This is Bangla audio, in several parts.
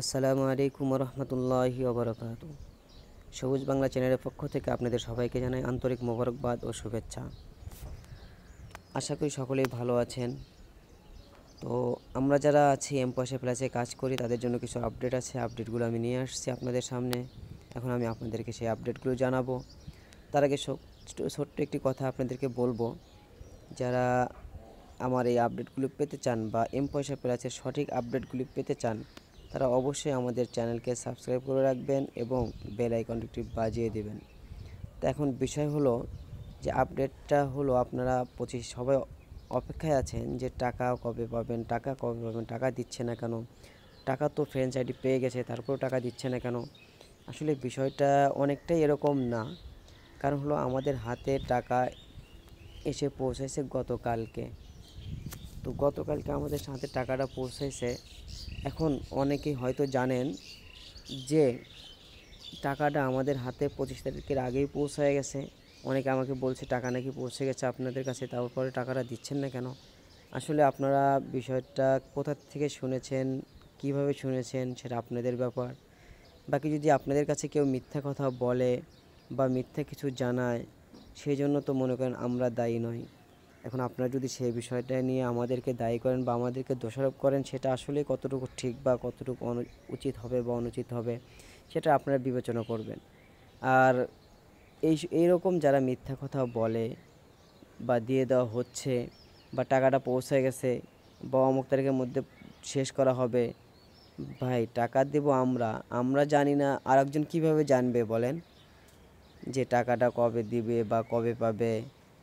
আসসালামু আলাইকুম রহমতুল্লাহি ওবরাকাত সবুজ বাংলা চ্যানেলের পক্ষ থেকে আপনাদের সবাইকে জানাই আন্তরিক মোবারকবাদ ও শুভেচ্ছা। আশা করি সকলেই ভালো আছেন। তো আমরা যারা আছি এম পয়সা প্লাসে কাজ করি, তাদের জন্য কিছু আপডেট আছে। আপডেটগুলো আমি নিয়ে আসছি আপনাদের সামনে। এখন আমি আপনাদেরকে সেই আপডেটগুলো জানাব। তার আগে ছোট্ট একটি কথা আপনাদেরকে বলব। যারা আমার এই আপডেটগুলো পেতে চান বা এম পয়সা প্লাসের সঠিক আপডেটগুলি পেতে চান তারা অবশ্যই আমাদের চ্যানেলকে সাবস্ক্রাইব করে রাখবেন এবং বেল আইকনটি বাজিয়ে দেবেন। তো এখন বিষয় হলো যে আপডেটটা হলো আপনারা পঁচিশ, সবাই অপেক্ষায় আছেন যে টাকা কবে পাবেন, টাকা কবে পাবেন, টাকা দিচ্ছে না কেন? টাকা তো ফ্রেন্স আইডি পেয়ে গেছে, তারপরেও টাকা দিচ্ছে না কেন? আসলে বিষয়টা অনেকটাই এরকম না। কারণ হলো আমাদের হাতে টাকা এসে পৌঁছেছে গতকালকে। তো গতকালকে আমাদের সাথে টাকাটা পৌঁছেছে এখন অনেকেই হয়তো জানেন যে টাকাটা আমাদের হাতে পঁচিশ তারিখের আগেই পৌঁছায় গেছে। অনেকে আমাকে বলছে, টাকা নাকি পৌঁছে গেছে আপনাদের কাছে? তারপরে টাকাটা দিচ্ছেন না কেন? আসলে আপনারা বিষয়টা কোথা থেকে শুনেছেন, কীভাবে শুনেছেন সেটা আপনাদের ব্যাপার। বাকি যদি আপনাদের কাছে কেউ মিথ্যা কথা বলে বা মিথ্যা কিছু জানায়, সেই জন্য তো মনে করেন আমরা দায়ী নই। এখন আপনারা যদি সেই বিষয়টা নিয়ে আমাদেরকে দায়ী করেন বা আমাদেরকে দোষারোপ করেন, সেটা আসলে কতটুকু ঠিক বা কতটুকু উচিত হবে বা অনুচিত হবে, সেটা আপনারা বিবেচনা করবেন। আর এই এইরকম যারা মিথ্যা কথা বলে বা দিয়ে দেওয়া হচ্ছে বা টাকাটা পৌঁছে গেছে বা অমুক তারিখের মধ্যে শেষ করা হবে, ভাই টাকা দেব আমরা আমরা জানি না আরেকজন কীভাবে জানবে বলেন? যে টাকাটা কবে দিবে বা কবে পাবে?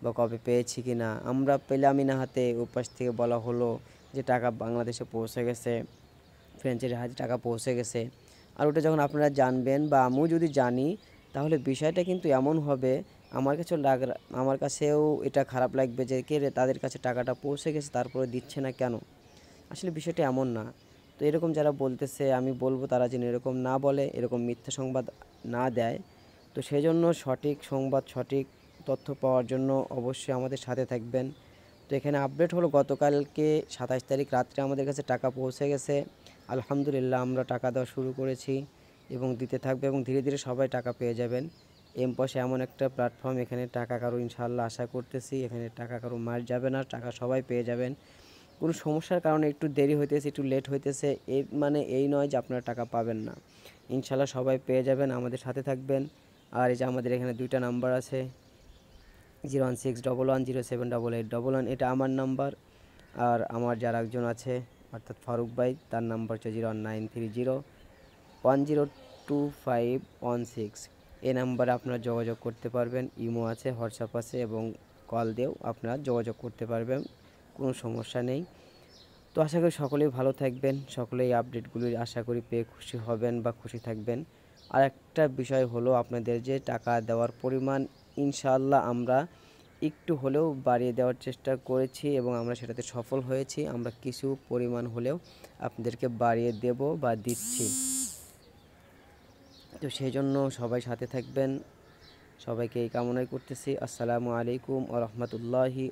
বা কবে পেয়েছি কি না, আমরা পেলামই না হাতে। উপাস থেকে বলা হলো যে টাকা বাংলাদেশে পৌঁছে গেছে। ফ্রেঞ্চের হাতে টাকা পৌঁছে গেছে। আর ওটা যখন আপনারা জানবেন বা আমিও যদি জানি, তাহলে বিষয়টা কিন্তু এমন হবে, আমার কাছেও লাগ, আমার কাছেও এটা খারাপ লাগবে যে কে তাদের কাছে টাকাটা পৌঁছে গেছে, তারপরে দিচ্ছে না কেন? আসলে বিষয়টা এমন না। তো এরকম যারা বলতেছে, আমি বলব তারা যেন এরকম না বলে, এরকম মিথ্যা সংবাদ না দেয়। তো সেই জন্য সঠিক সংবাদ, সঠিক তথ্য পাওয়ার জন্য অবশ্যই আমাদের সাথে থাকবেন। তো এখানে আপডেট হলো গতকালকে সাতাশ তারিখ রাত্রে আমাদের কাছে টাকা পৌঁছে গেছে। আলহামদুলিল্লাহ আমরা টাকা দেওয়া শুরু করেছি এবং দিতে থাকবে এবং ধীরে ধীরে সবাই টাকা পেয়ে যাবেন। এম পয়সা এমন একটা প্ল্যাটফর্ম এখানে টাকা কারও ইনশাল্লাহ আশা করতেছি, এখানে টাকা কারও মার যাবে না, টাকা সবাই পেয়ে যাবেন। কোনো সমস্যার কারণে একটু দেরি হইতেছে, একটু লেট হইতেছে এর মানে এই নয় যে আপনারা টাকা পাবেন না। ইনশাল্লাহ সবাই পেয়ে যাবেন, আমাদের সাথে থাকবেন। আর এই যে আমাদের এখানে দুইটা নাম্বার আছে zero one six double one zero seven double eight double one, এটা আমার নাম্বার। আর আমার যার একজন আছে, অর্থাৎ ফারুক ভাই, তার নাম্বার হচ্ছে zero nine three zero one zero two five one six. এই নাম্বারে আপনারা যোগাযোগ করতে পারবেন, ইমো আছে, হোয়াটসঅ্যাপ আছে, এবং কল দিয়েও আপনারা যোগাযোগ করতে পারবেন, কোনো সমস্যা নেই। তো আশা করি সকলেই ভালো থাকবেন, সকলেই আপডেটগুলি আশা করি পেয়ে খুশি হবেন বা খুশি থাকবেন। আর একটা বিষয় হলো আপনাদের যে টাকা দেওয়ার পরিমাণ ইনশাআল্লাহ আমরা একটু হলেও বাড়িয়ে দেওয়ার চেষ্টা করেছি এবং আমরা সেটাতে সফল হয়েছি। আমরা কিছু পরিমাণ হলেও আপনাদেরকে বাড়িয়ে দেব বা দিচ্ছি। তো সেই জন্য সবাই সাথে থাকবেন। সবাইকে এই কামনাই করতেছি। আসসালামু আলাইকুম আ রহমতুল্লাহি